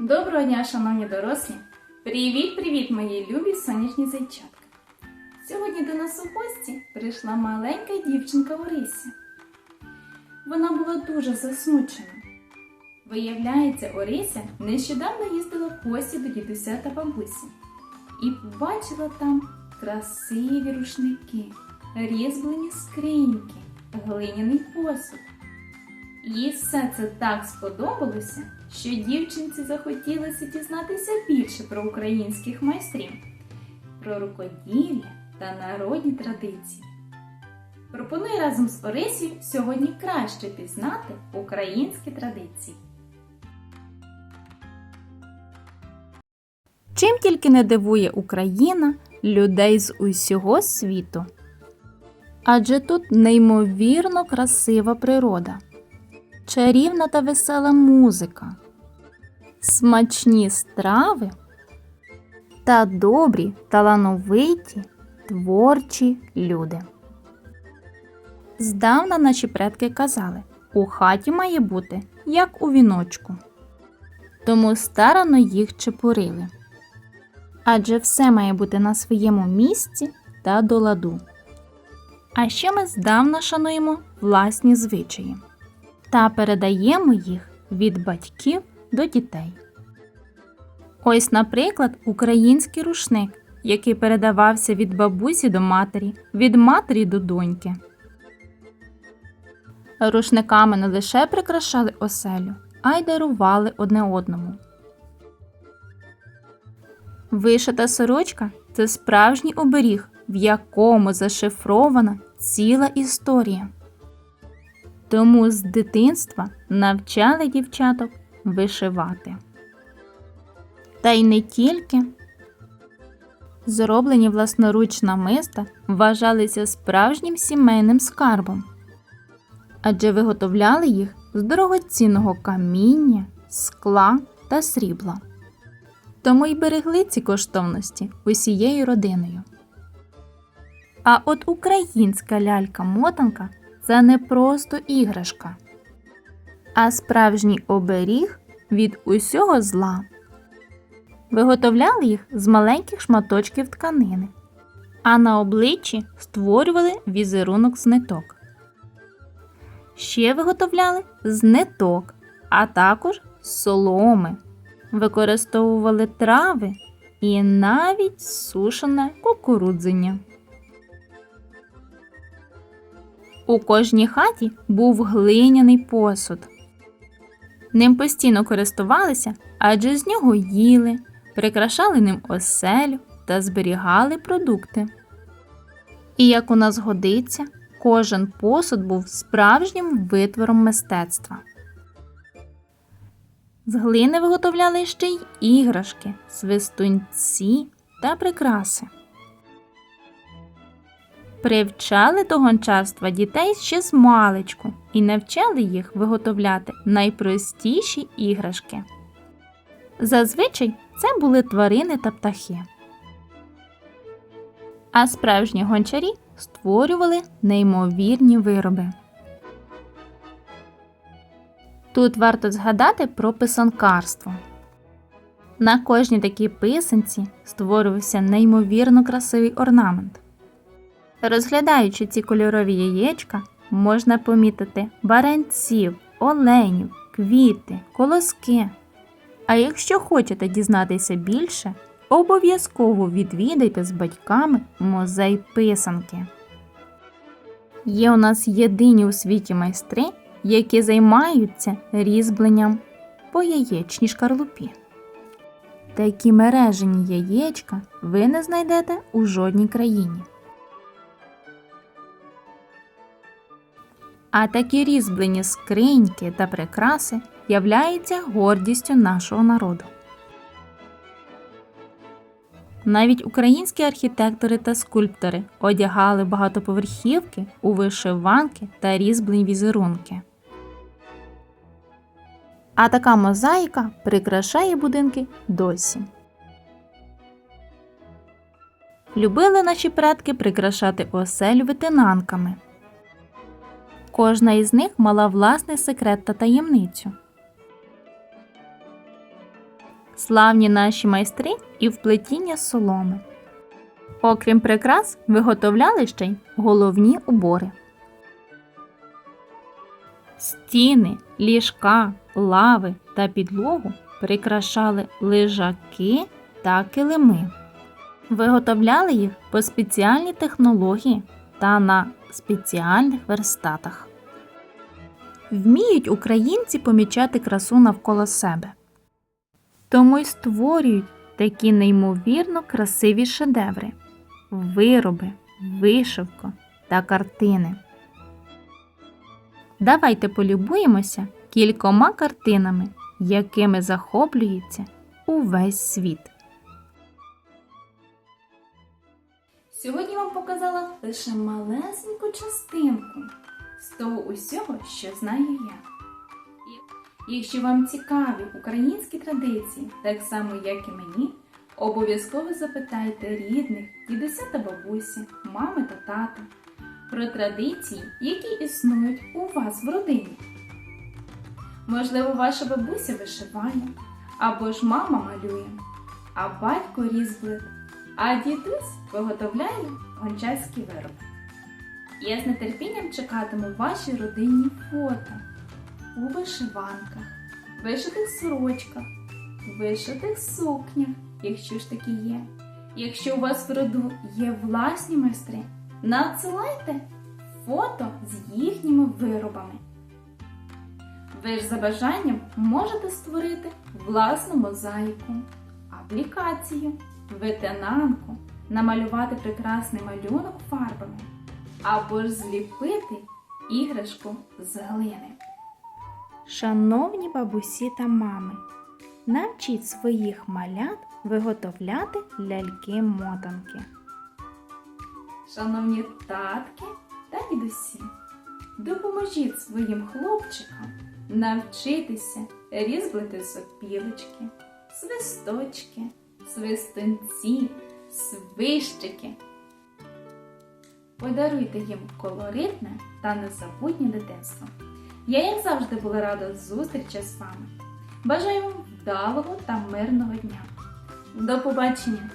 Доброго дня, шановні дорослі! Привіт-привіт, мої любі сонячні зайчатка! Сьогодні до нас у гості прийшла маленька дівчинка Орися. Вона була дуже засмучена. Виявляється, Орися нещодавно їздила в гості до дідуся та бабусі і побачила там красиві рушники, різьблені скриньки, глиняний посуд. Їй все це так сподобалося, що дівчинці захотілося дізнатися більше про українських майстрів, про рукоділля та народні традиції. Пропоную разом з Орисією сьогодні краще пізнати українські традиції. Чим тільки не дивує Україна людей з усього світу. Адже тут неймовірно красива природа чарівна та весела музика, смачні страви та добрі, талановиті, творчі люди. Здавна наші предки казали, у хаті має бути, як у віночку. Тому старано їх чепурили. Адже все має бути на своєму місці та до ладу. А ще ми здавна шануємо власні звичаї та передаємо їх від батьків до дітей. Ось, наприклад, український рушник, який передавався від бабусі до матері, від матері до доньки. Рушниками не лише прикрашали оселю, а й дарували одне одному. Вишита сорочка це справжній оберіг, в якому зашифрована ціла історія. Тому з дитинства навчали дівчаток вишивати. Та й не тільки зроблені власноруч намиста вважалися справжнім сімейним скарбом, адже виготовляли їх з дорогоцінного каміння, скла та срібла. Тому й берегли ці коштовності усією родиною. А от українська лялька-мотанка це не просто іграшка, а справжній оберіг від усього зла. Виготовляли їх з маленьких шматочків тканини, а на обличчі створювали візерунок з ниток. Ще виготовляли з ниток, а також соломи, використовували трави і навіть сушене кукурудзення. У кожній хаті був глиняний посуд. Ним постійно користувалися, адже з нього їли, прикрашали ним оселю та зберігали продукти. І як у нас годиться, кожен посуд був справжнім витвором мистецтва. З глини виготовляли ще й іграшки, свистунці та прикраси. Привчали до гончарства дітей ще з маличку і навчали їх виготовляти найпростіші іграшки. Зазвичай це були тварини та птахи. А справжні гончарі створювали неймовірні вироби. Тут варто згадати про писанкарство. На кожній такій писанці створювався неймовірно красивий орнамент. Розглядаючи ці кольорові яєчка, можна помітити баранців, оленів, квіти, колоски. А якщо хочете дізнатися більше, обов'язково відвідайте з батьками музей писанки. Є у нас єдині у світі майстри, які займаються різьбленням по яєчній шкарлупі. Такі мережені яєчка ви не знайдете у жодній країні. А такі різьблені скриньки та прикраси являються гордістю нашого народу. Навіть українські архітектори та скульптори одягали багатоповерхівки у вишиванки та різьблені візерунки. А така мозаїка прикрашає будинки досі. Любили наші предки прикрашати оселю витинанками. Кожна із них мала власний секрет та таємницю. славні наші майстри і в плетіння соломи. Окрім прикрас, виготовляли ще й головні убори. Стіни, ліжка, лави та підлогу прикрашали лежаки та килими. Виготовляли їх по спеціальній технології та на спеціальних верстатах. Вміють українці помічати красу навколо себе. Тому й створюють такі неймовірно красиві шедеври, вироби, вишивку та картини. Давайте полюбуємося кількома картинами, якими захоплюється увесь світ. Сьогодні вам показала лише малесеньку частинку з того усього, що знаю я. Якщо вам цікаві українські традиції, так само як і мені, обов'язково запитайте рідних, дідуся та бабусі, мами та тата про традиції, які існують у вас в родині. Можливо, ваша бабуся вишиває, або ж мама малює, а батько різблить, а дідусь виготовляє гончарські вироби. Я з нетерпінням чекатиму ваші родинні фото у вишиванках, вишитих сорочках, вишитих сукнях, якщо ж такі є. Якщо у вас в роду є власні майстри, надсилайте фото з їхніми виробами. Ви ж за бажанням можете створити власну мозаїку, аплікацію, ветенанку, намалювати прекрасний малюнок фарбами або ж зліпити іграшку з глини. Шановні бабусі та мами, навчіть своїх малят виготовляти ляльки-мотанки. Шановні татки та дідусі, допоможіть своїм хлопчикам навчитися різьблити сопілочки, свисточки, свистунці, свищики. Подаруйте їм колоритне та незабутнє дитинство. Я, як завжди, була рада зустрічі з вами. Бажаю вам вдалого та мирного дня. До побачення!